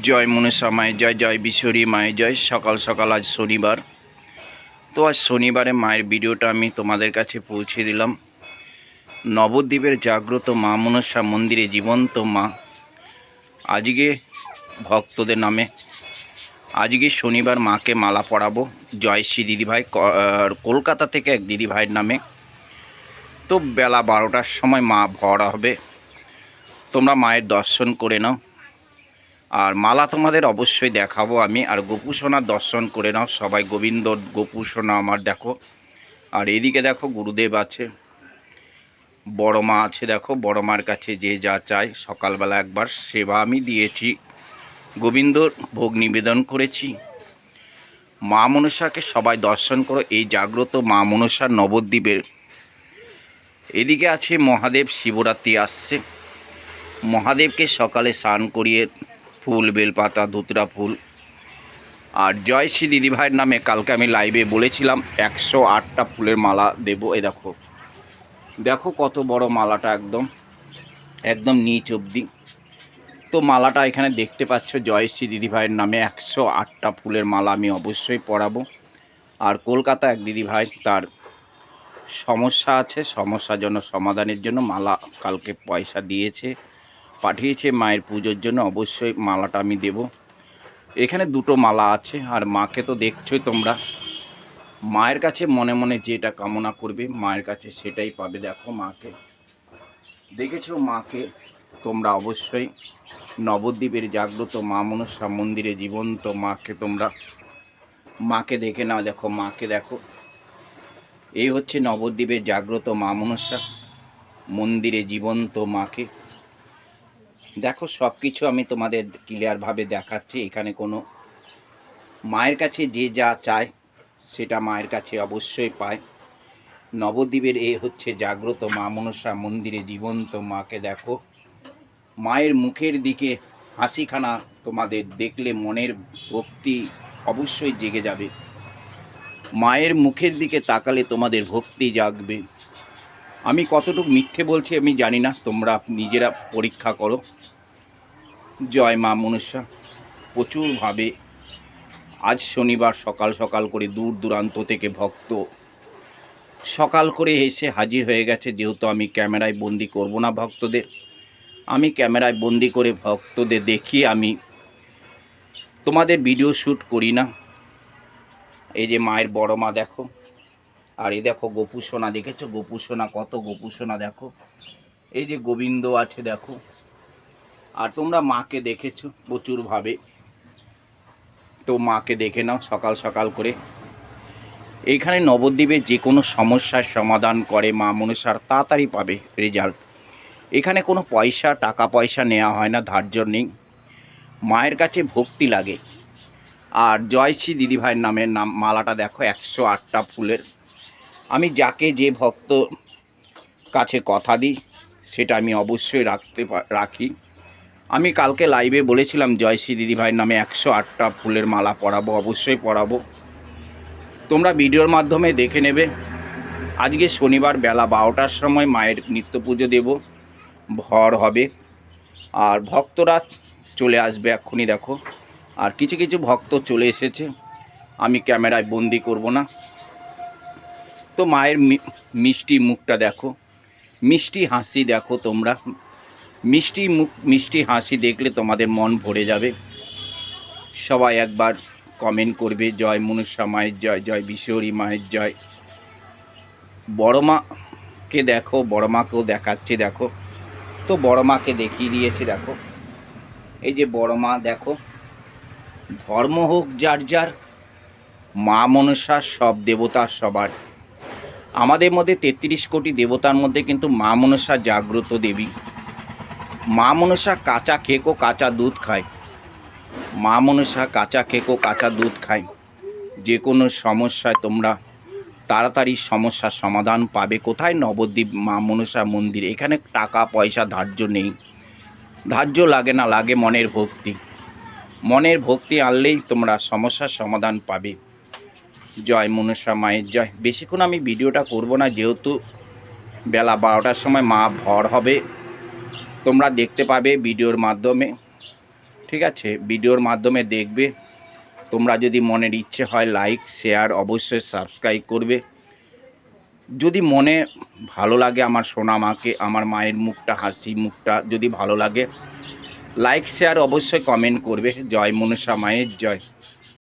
জয় মনসা মায়ের জয় জয় বিশ্বরী মায়ের জয়। সকাল সকাল আজ শনিবার। তো আজ শনিবারে মায়ের ভিডিওটা আমি তোমাদের কাছে পৌঁছে দিলাম। নবদ্বীপের জাগ্রত মা মনসা মন্দিরে জীবন্ত মা। আজকে ভক্তদের নামে আজকে শনিবার মাকে মালা পরাবো। জয়শ্রী দিদিভাই ক- আহ, কলকাতা থেকে এক দিদিভাইয়ের নামে। তো বেলা বারোটার সময় মা ভরা হবে। তোমরা মায়ের দর্শন করে নাও। আর মালা তোমাদের অবশ্যই দেখাবো আমি। আর গোপুসোনার দর্শন করে নাও। সবাই গোবিন্দ গোপুসোনা আমার দেখো। আর এদিকে দেখো গুরুদেব আছে। বড় মা আছে দেখো। বড় মার কাছে যে যা চায়। সকালবেলা একবার সেবা আমি দিয়েছি। গোবিন্দর ভোগ নিবেদন করেছি। মা মনসাকে সবাই দর্শন করো। এই জাগ্রত মা মনসার নবদ্বীপের। এদিকে আছে মহাদেব। শিবরাত্রি আসছে। মহাদেবকে সকালে স্নান করিয়ে ফুল, বেলপাতা, ধুতরা ফুল। আর জয়শ্রী দিদিভাইয়ের নামে কালকে আমি লাইভে বলেছিলাম, একশো আটটা ফুলের মালা দেবো। এ দেখো দেখো কত বড় মালাটা একদম একদম নিচ অবধি। তো মালাটা এখানে দেখতে পাচ্ছ, জয়শ্রী দিদিভাইয়ের নামে একশো আটটা ফুলের মালা আমি অবশ্যই পরাবো। আর কলকাতা এক দিদিভাই, তার সমস্যা আছে সমস্যার জন্য সমাধানের জন্য মালা কালকে পয়সা দিয়েছে। পাঠিয়েছে মায়ের পুজোর জন্য, অবশ্যই মালাটা আমি দেব। এখানে দুটো মালা আছে, আর মাকে তো দেখছোই তোমরা। মায়ের কাছে মনে মনে যেটা কামনা করবে, মায়ের কাছে সেটাই পাবে। দেখো মাকে। দেখেছ মাকে? তোমরা অবশ্যই নবদ্বীপের জাগ্রত মা মনসা মন্দিরে জীবন্ত মাকে তোমরা, মাকে দেখে নাও। দেখো মাকে দেখো। এই হচ্ছে নবদ্বীপের জাগ্রত মা মনসা মন্দিরে জীবন্ত মাকে। দেখো সব কিছু আমি তোমাদের ক্লিয়ারভাবে দেখাচ্ছি। এখানে কোনো মায়ের কাছে যে যা চায়, সেটা মায়ের কাছে অবশ্যই পায়। নবদ্বীপের এ হচ্ছে জাগ্রত মা মনসা মন্দিরে জীবন্ত মাকে দেখো। মায়ের মুখের দিকে হাসিখানা তোমাদের দেখলে মনের ভক্তি অবশ্যই জেগে যাবে। মায়ের মুখের দিকে তাকালে তোমাদের ভক্তি জাগবে। আমি কতটুকু মিথ্যে বলছি আমি জানি না, তোমরা নিজেরা পরীক্ষা করো। জয় মা মনুষ্যা, প্রচুরভাবে আজ শনিবার সকাল সকাল করে দূর দূরান্ত থেকে ভক্ত সকাল করে এসে হাজির হয়ে গেছে, যেহেতু আমি ক্যামেরায় বন্দি করব না ভক্তদের। আমি ক্যামেরায় বন্দি করে ভক্তদের দেখিয়ে আমি তোমাদের ভিডিও শ্যুট করি না। এই যে মায়ের বড় মা, দেখো। আর এই দেখো গোপু সোনা দেখেছ? গোপু সোনা কত গোপু সোনা দেখো। এই যে গোবিন্দ আছে দেখো। আর তোমরা মাকে দেখেছ প্রচুরভাবে। তো মাকে দেখে নাও সকাল সকাল করে। এইখানে নবদ্বীপে যে কোনো সমস্যার সমাধান করে মা মনসার তাড়াতাড়ি পাবে রেজাল্ট এখানে কোনো পয়সা, টাকা পয়সা নেওয়া হয় না, ধার্য নেই। মায়ের কাছে ভক্তি লাগে। আর জয়শ্রী দিদিভাইয়ের নামের নাম, মালাটা দেখো, একশো আটটা ফুলের। আমি যাকে যে ভক্ত কাছে কথা দিই, সেটা আমি অবশ্যই রাখতে রাখি। আমি কালকে লাইভে বলেছিলাম জয়শ্রী দিদিভাইয়ের নামে একশো আটটা ফুলের মালা পরাবো, অবশ্যই পরাবো। তোমরা ভিডিওর মাধ্যমে দেখে নেবে, আজকে শনিবার বেলা বারোটার সময় মায়ের নিত্য পুজো দেব, ভর হবে। আর ভক্তরা চলে আসবে এক্ষুনি, দেখো। আর কিছু কিছু ভক্ত চলে এসেছে, আমি ক্যামেরায় বন্দি করব না। তো মায়ের মিষ্টি মুখটা দেখো। মিষ্টি হাসি দেখো তোমরা। মিষ্টি মুখ, মিষ্টি হাসি দেখলে তোমাদের মন ভরে যাবে। সবাই একবার কমেন্ট করবে, জয় মনুষ্যা মায়ের জয় জয় বিশ্বরী মায়ের জয়। বড় মাকে দেখো, বড় মাকেও দেখাচ্ছে দেখো। তো বড় মাকে দেখিয়ে দিয়েছে দেখো। এই যে বড় মা দেখো। ধর্ম হোক যার যার, মা মনসা সব দেবতা সবার। আমাদের মধ্যে তেত্রিশ কোটি দেবতার মধ্যে কিন্তু মা মনসা জাগ্রত দেবী। মা মনসা কাঁচা খেকো, কাঁচা দুধ খায়। মা মনসা কাঁচা খেকো, কাঁচা দুধ খায়। যে কোনো সমস্যায় তোমরা তাড়াতাড়ি সমস্যার সমাধান পাবে। কোথায়? নবদ্বীপ মা মনসা মন্দির। এখানে টাকা, পয়সা, ধার্য নেই। ধার্য লাগে না, লাগে মনের ভক্তি। মনের ভক্তি আনলেই তোমরা সমস্যার সমাধান পাবে। জয় মনসা মায়ের জয়। বেশিক্ষণ আমি ভিডিওটা করব না, যেহেতু বেলা বারোটার সময় মা ভর হবে। তোমরা দেখতে পাবে ভিডিওর মাধ্যমে। ঠিক আছে, ভিডিওর মাধ্যমে দেখবে। তোমরা যদি মনের ইচ্ছে হয় লাইক, শেয়ার অবশ্যই সাবস্ক্রাইব করবে। যদি মনে ভালো লাগে আমার সোনা মাকে, আমার মায়ের মুখটা, হাসি মুখটা যদি ভালো লাগে, লাইক, শেয়ার অবশ্যই কমেন্ট করবে। জয় মনসা মায়ের জয়।